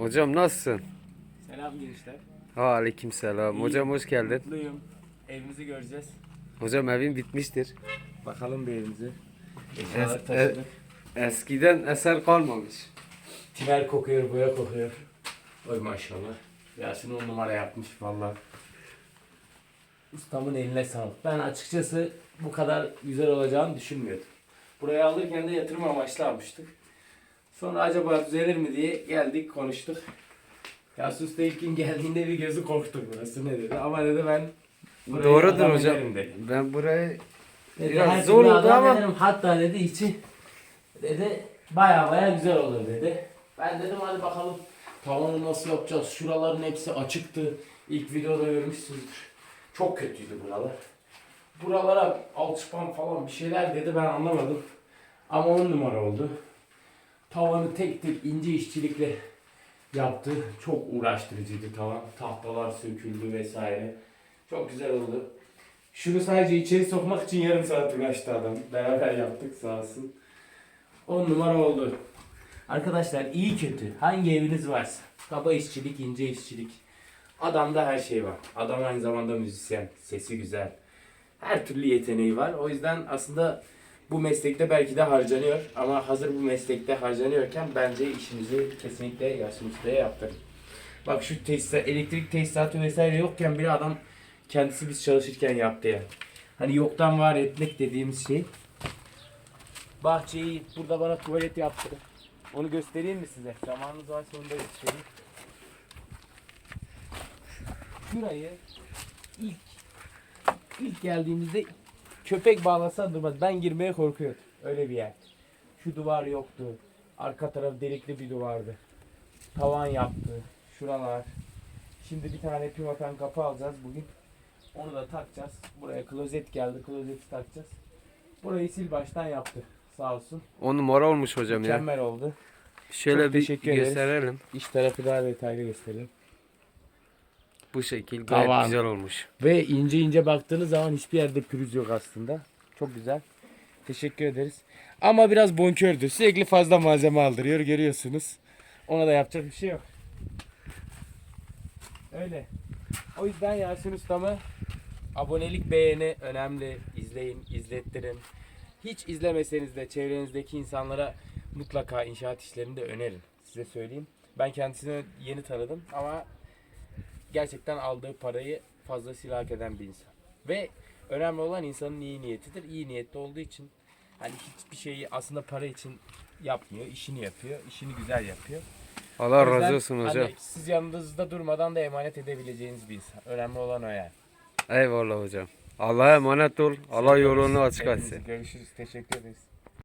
Hocam nasılsın? Selam gençler. Aleyküm selam. İyi. Hocam hoş geldin. Mutluyum. Evimizi göreceğiz. Hocam evin bitmiştir. Bakalım bir evimize. Es- taşıdık. Eskiden eser kalmamış. Tiner kokuyor, boya kokuyor. Oy maşallah. Yasin on numara yapmış valla. Ustamın eline sağlık. Ben açıkçası bu kadar güzel olacağını düşünmüyordum. Burayı alırken de yatırım amaçlı almıştık. Sonra acaba düzelir mi diye geldik konuştuk. İlk gün geldiğinde bir gözü korktu burası ne dedi. Ama dedi ben burayı Doğrudur adam hocam. ederim dedi. Ben burayı Dedi, Biraz her zor türlü oldu adam ama- ederim. Hatta dedi içi dedi baya baya güzel olur dedi. Ben dedim hadi bakalım tavanı nasıl yapacağız? Şuraların hepsi açıktı. İlk videoda görmüşsünüzdür. Çok kötüydü buralar. Buralara alçıpan falan bir şeyler dedi ben anlamadım. Ama on numara oldu. Tavanı tek tek ince işçilikle yaptı. Çok uğraştırıcıydı tavan. Tahtalar söküldü vesaire. Çok güzel oldu. Şunu sadece içeri sokmak için yarım saat uğraştı adam. Beraber yaptık sağ olsun. 10 numara oldu. Arkadaşlar iyi kötü hangi eviniz varsa kaba işçilik, ince işçilik. Adamda her şey var. Adam aynı zamanda müzisyen, sesi güzel. Her türlü yeteneği var. O yüzden aslında bu meslekte belki de harcanıyor. Ama hazır bu meslekte harcanıyorken bence işimizi kesinlikle Yasin Usta'ya yaptırın. Bak şu tesisat, elektrik tesisatı vesaire yokken bile adam kendisi biz çalışırken yaptı yani. Hani yoktan var etmek dediğimiz şey. Bahçeyi burada bana tuvalet yaptı. Onu göstereyim mi size? Zamanınız varsa onu da göstereyim. Şurayı ilk ilk geldiğimizde köpek bağlasa durmaz. Ben girmeye korkuyordum. Öyle bir yer. Şu duvar yoktu. Arka taraf delikli bir duvardı. Tavan yaptı. Şuralar. Şimdi bir tane pimapen kapı alacağız bugün. Onu da takacağız. Buraya klozet geldi. Klozeti takacağız. Burayı sil baştan yaptı. Sağ olsun. on numara olmuş hocam ya. Mükemmel oldu. Şöyle Çok bir teşekkür ederiz. gösterelim. İç tarafı daha detaylı gösterelim. Bu şekil gayet Tamam. güzel olmuş. Ve ince ince baktığınız zaman hiçbir yerde pürüz yok aslında. Çok güzel. Teşekkür ederiz. Ama biraz bonkördü. Sürekli fazla malzeme aldırıyor görüyorsunuz. Ona da yapacak bir şey yok. Öyle. O yüzden Yasin Ustam'ı abonelik beğeni önemli. İzleyin, izlettirin. Hiç izlemeseniz de çevrenizdeki insanlara mutlaka inşaat işlerini de önerin. Size söyleyeyim. Ben kendisini yeni tanıdım ama gerçekten aldığı parayı fazlasıyla hak eden bir insan. Ve önemli olan insanın iyi niyetidir. İyi niyetli olduğu için hani hiçbir şeyi aslında para için yapmıyor. işini yapıyor. işini güzel yapıyor. Allah yüzden razı olsun hocam. Hani siz yanınızda durmadan da emanet edebileceğiniz bir insan. Önemli olan o yani. Eyvallah hocam. Allah'a emanet ol. Allah yolunu açık etsin. Görüşürüz. Teşekkür ederiz.